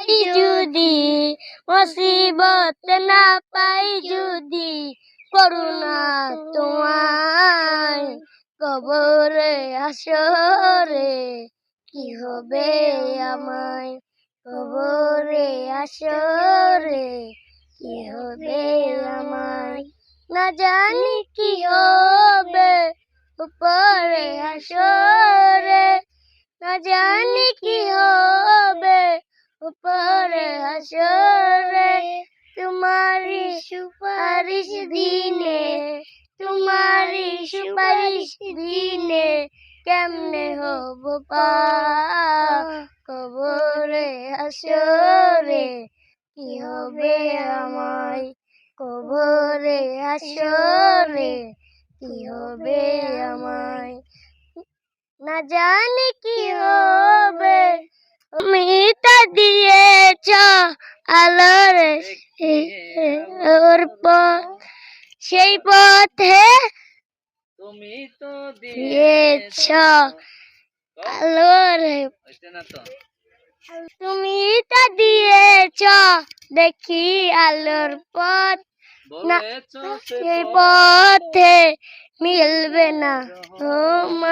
পাই যদি, মুসিবত না পাই যদি, করুণা তোমায় কবরে আসরে, কি হবে আমায় কবরে আসরে, কি হবে আমায় না জানি কি হবে, উপরে আসরে, না জানি কি হবে আসরে তোমারি সুপারিশ দিনে তোমারি সুপারিশ দিনে কেমনে হব পা? কবরে, আসরে কি হবে আমায়? কবরে, আসরে কি হবে আমায়? না জানি কি হবে। তুমি তা দিয়েছ আলোর ওর পথ সেই পথে তুমি তো দিয়েছ আলোর তুমি তা দিয়েছ দেখি আলোর পথ। না সেই পথে মিলবে না ও ও মা